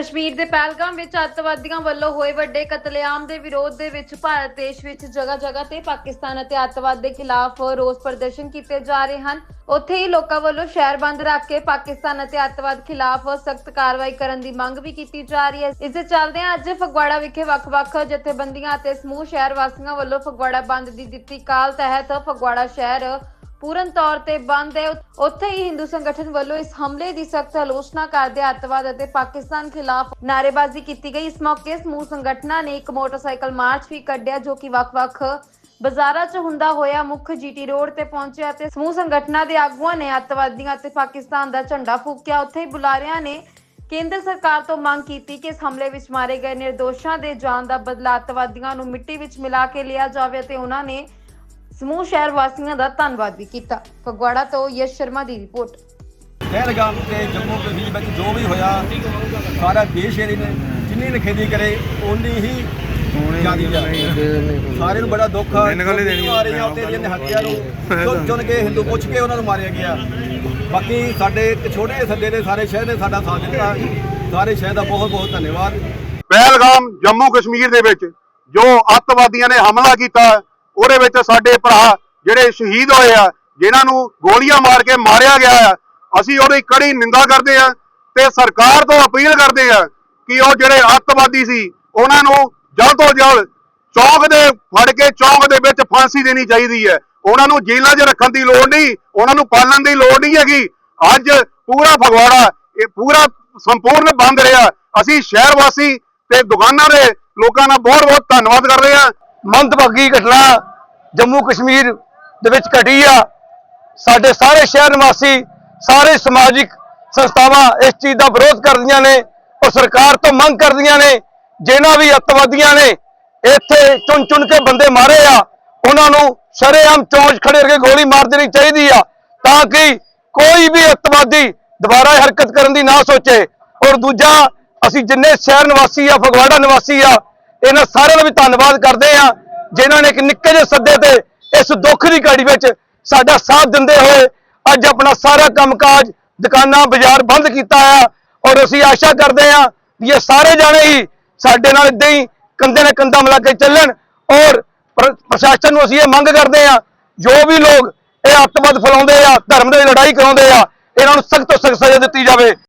ਕਸ਼ਮੀਰ ਦੇ ਪਹਿਲਗਾਮ ਵਿੱਚ ਅੱਤਵਾਦੀਆਂ ਵੱਲੋਂ ਹੋਏ ਵੱਡੇ ਕਤਲੇਆਮ ਦੇ ਵਿਰੋਧ ਦੇ ਵਿੱਚ ਭਾਰਤ ਦੇਸ਼ ਵਿੱਚ ਜਗ੍ਹਾ ਜਗ੍ਹਾ ਤੇ ਪਾਕਿਸਤਾਨ ਅਤੇ ਅੱਤਵਾਦ ਦੇ ਖਿਲਾਫ ਰੋਸ ਪ੍ਰਦਰਸ਼ਨ ਕੀਤੇ ਜਾ ਰਹੇ ਹਨ। ਉੱਥੇ ਹੀ ਲੋਕਾਂ ਵੱਲੋਂ ਸ਼ਹਿਰ ਬੰਦ ਰੱਖ ਕੇ ਪਾਕਿਸਤਾਨ ਅਤੇ ਅੱਤਵਾਦ ਖਿਲਾਫ ਸਖਤ ਕਾਰਵਾਈ ਕਰਨ ਦੀ ਮੰਗ ਵੀ ਕੀਤੀ ਜਾ ਰਹੀ ਹੈ। ਇਸ ਦੇ ਚੱਲਦਿਆਂ ਅੱਜ ਫਗਵਾੜਾ ਵਿਖੇ ਵੱਖ-ਵੱਖ ਜਥੇਬੰਦੀਆਂ ਅਤੇ ਸਮੂਹ ਸ਼ਹਿਰ ਵਾਸੀਆਂ ਵੱਲੋਂ ਫਗਵਾੜਾ ਬੰਦ ਦੀ ਦਿੱਤੀ ਕਾਲ ਤਹਿਤ ਫਗਵਾੜਾ ਸ਼ਹਿਰ ਪੂਰਨ ਤੌਰ ਤੇ ਬੰਦ ਹੈ। ਉੱਥੇ ਹੀ ਹਿੰਦੂ ਸੰਗਠਨ ਵੱਲੋਂ ਇਸ ਹਮਲੇ ਦੀ ਸਖਤ ਆਲੋਚਨਾ ਕਰਦੇ ਅੱਤਵਾਦ ਅਤੇ ਪਾਕਿਸਤਾਨ ਖਿਲਾਫ ਨਾਅਰੇਬਾਜ਼ੀ ਕੀਤੀ ਗਈ। ਇਸ ਮੌਕੇ ਸਮੂਹ ਸੰਗਠਨਾਂ ਨੇ ਇੱਕ ਮੋਟਰਸਾਈਕਲ ਮਾਰਚ ਵੀ ਕੱਢਿਆ, ਜੋ ਕਿ ਵੱਖ-ਵੱਖ ਬਾਜ਼ਾਰਾਂ 'ਚ ਹੁੰਦਾ ਹੋਇਆ ਮੁੱਖ ਜੀਟੀ ਰੋਡ ਤੇ ਪਹੁੰਚਿਆ ਤੇ ਸਮੂਹ ਸੰਗਠਨਾਂ ਦੇ ਆਗੂਆਂ ਨੇ ਅੱਤਵਾਦੀਆਂ ਅਤੇ ਪਾਕਿਸਤਾਨ ਦਾ ਝੰਡਾ ਫੂਕਿਆ। ਉੱਥੇ ਹੀ ਬੁਲਾਰਿਆਂ ਨੇ ਕੇਂਦਰ ਸਰਕਾਰ ਤੋਂ ਮੰਗ ਕੀਤੀ ਕਿ ਇਸ ਹਮਲੇ ਵਿੱਚ ਮਾਰੇ ਗਏ ਨਿਰਦੋਸ਼ਾਂ ਦੇ ਜਾਨ ਦਾ ਬਦਲਾ ਅੱਤਵਾਦੀਆਂ ਨੂੰ ਮਿੱਟੀ ਵਿੱਚ ਮਿਲਾ ਕੇ ਲਿਆ ਜਾਵੇ ਤੇ ਉਹਨਾਂ ਨੇ ਸਮੂਹ ਸ਼ਹਿਰ ਵਾਸੀਆਂ ਦਾ ਧੰਨਵਾਦ ਵੀ ਕੀਤਾ। ਫਗਵਾੜਾ ਤੋਂ ਯਸ਼ ਸ਼ਰਮਾ ਦੀ ਰਿਪੋਰਟ। ਪਹਿਲਗਾਮ ਤੇ ਜੰਮੂ ਕਸ਼ਮੀਰ ਵਿੱਚ ਜੋ ਵੀ ਹੋਇਆ ਸਾਰਾ ਦੇਸ਼ ਇਹਦੀ ਨੇ ਜਿੰਨੀ ਨਖੇਦੀ ਕਰੇ ਓਨੀ ਹੀ ਜਾਂਦੀ ਸਾਰੇ ਨੂੰ ਬੜਾ ਦੁੱਖ ਆ। ਮੈਨੂੰ ਗੱਲ ਹੀ ਦੇਣੀ ਆ ਰਹੀਆਂ ਉੱਤੇ ਦੀਆਂ ਹੱਤਿਆ ਨੂੰ ਚੁਣ ਚੁਣ ਕੇ ਹਿੰਦੂ ਪੁੱਛ ਕੇ ਉਹਨਾਂ ਨੂੰ ਮਾਰਿਆ ਗਿਆ। ਬਾਕੀ ਸਾਡੇ ਇੱਕ ਛੋਟੇ ਸੱਦੇ ਦੇ ਸਾਰੇ ਸ਼ਹਿਰ ਨੇ ਸਾਡਾ ਸਾਥ ਦਿੱਤਾ। ਸਾਰੇ ਸ਼ਹਿਰ ਦਾ ਬਹੁਤ ਬਹੁਤ ਧੰਨਵਾਦ। ਪਹਿਲਗਾਮ ਜੰਮੂ ਕਸ਼ਮੀਰ ਦੇ ਵਿੱਚ ਜੋ ਅੱਤਵਾਦੀਆਂ ਨੇ ਹਮਲਾ ਕੀਤਾ ਉਹਦੇ ਵਿੱਚ ਸਾਡੇ ਭਰਾ ਜਿਹੜੇ ਸ਼ਹੀਦ ਹੋਏ ਆ, ਜਿਨ੍ਹਾਂ ਨੂੰ ਗੋਲੀਆਂ ਮਾਰ ਕੇ ਮਾਰਿਆ ਗਿਆ ਆ, ਅਸੀਂ ਉਹਦੀ ਕੜੀ ਨਿੰਦਾ ਕਰਦੇ ਆ ਤੇ ਸਰਕਾਰ ਤੋਂ ਅਪੀਲ ਕਰਦੇ ਆ ਕਿ ਉਹ ਜਿਹੜੇ ਅੱਤਵਾਦੀ ਸੀ, ਉਹਨਾਂ ਨੂੰ ਜਲਦ ਤੋਂ ਜਲਦ ਚੌਂਕ ਦੇ ਫੜ ਕੇ ਚੌਂਕ ਦੇ ਵਿੱਚ ਫਾਂਸੀ ਦੇਣੀ ਚਾਹੀਦੀ ਹੈ। ਉਹਨਾਂ ਨੂੰ ਜੇਲ੍ਹਾਂ 'ਚ ਰੱਖਣ ਦੀ ਲੋੜ ਨਹੀਂ, ਉਹਨਾਂ ਨੂੰ ਪਾਲਣ ਦੀ ਲੋੜ ਨਹੀਂ ਹੈਗੀ। ਅੱਜ ਪੂਰਾ ਫਗਵਾੜਾ, ਇਹ ਪੂਰਾ ਸੰਪੂਰਨ ਬੰਦ ਰਿਹਾ। ਅਸੀਂ ਸ਼ਹਿਰ ਵਾਸੀ ਤੇ ਦੁਕਾਨਾਂ ਦੇ ਲੋਕਾਂ ਦਾ ਬਹੁਤ ਬਹੁਤ ਧੰਨਵਾਦ ਕਰ ਰਹੇ ਹਾਂ। ਮੰਦਭਾਗੀ ਘਟਨਾ ਜੰਮੂ ਕਸ਼ਮੀਰ ਦੇ ਵਿੱਚ ਘਟੀ ਆ। ਸਾਡੇ ਸਾਰੇ ਸ਼ਹਿਰ ਨਿਵਾਸੀ, ਸਾਰੇ ਸਮਾਜਿਕ ਸੰਸਥਾਵਾਂ ਇਸ ਚੀਜ਼ ਦਾ ਵਿਰੋਧ ਕਰਦੀਆਂ ਨੇ ਔਰ ਸਰਕਾਰ ਤੋਂ ਮੰਗ ਕਰਦੀਆਂ ਨੇ, ਜਿਨ੍ਹਾਂ ਵੀ ਅੱਤਵਾਦੀਆਂ ਨੇ, ਇੱਥੇ ਚੁਣ ਚੁਣ ਕੇ ਬੰਦੇ ਮਾਰੇ ਆ, ਉਹਨਾਂ ਨੂੰ ਸ਼ਰੇਆਮ ਚੌਂਚ ਖੜੇ ਕਰਕੇ ਗੋਲੀ ਮਾਰ ਦੇਣੀ ਚਾਹੀਦੀ ਆ, ਤਾਂ ਕਿ ਕੋਈ ਵੀ ਅੱਤਵਾਦੀ ਦੁਬਾਰਾ ਹਰਕਤ ਕਰਨ ਦੀ ਨਾ ਸੋਚੇ। ਔਰ ਦੂਜਾ, ਅਸੀਂ ਜਿੰਨੇ ਸ਼ਹਿਰ ਨਿਵਾਸੀ ਆ, ਫਗਵਾੜਾ ਨਿਵਾਸੀ ਆ, ਇਹਨਾਂ ਸਾਰਿਆਂ ਦਾ ਵੀ ਧੰਨਵਾਦ ਕਰਦੇ ਆ। ਜਿਨ੍ਹਾਂ ਨੇ ਇੱਕ ਨਿੱਕੇ ਜਿਹੇ ਸੱਦੇ ਤੇ ਇਸ ਦੁੱਖ ਦੀ ਘੜੀ ਵਿੱਚ ਸਾਡਾ ਸਾਥ ਦਿੰਦੇ ਹੋਏ ਅੱਜ ਆਪਣਾ ਸਾਰਾ ਕੰਮਕਾਜ ਦੁਕਾਨਾਂ, ਬਾਜ਼ਾਰ ਬੰਦ ਕੀਤਾ ਆ। ਔਰ ਅਸੀਂ ਆਸ਼ਾ ਕਰਦੇ ਆ ਵੀ ਇਹ ਸਾਰੇ ਜਾਣੇ ਹੀ ਸਾਡੇ ਨਾਲ ਇਦਾਂ ਹੀ ਕੰਧੇ ਨਾਲ ਕੰਧਾ ਮਿਲਾ ਕੇ ਚੱਲਣ। ਔਰ ਪ੍ਰ- ਪ੍ਰਸ਼ਾਸਨ ਨੂੰ ਅਸੀਂ ਇਹ ਮੰਗ ਕਰਦੇ ਆ ਜੋ ਵੀ ਲੋਕ ਇਹ ਅੱਤਵਾਦ ਫੈਲਾਉਂਦੇ ਆ, ਧਰਮ ਦੀ ਲੜਾਈ ਕਰਾਉਂਦੇ ਆ, ਇਹਨਾਂ ਨੂੰ ਸਖਤ ਤੋਂ ਸਖਤ ਸਜ਼ਾ ਦਿੱਤੀ ਜਾਵੇ।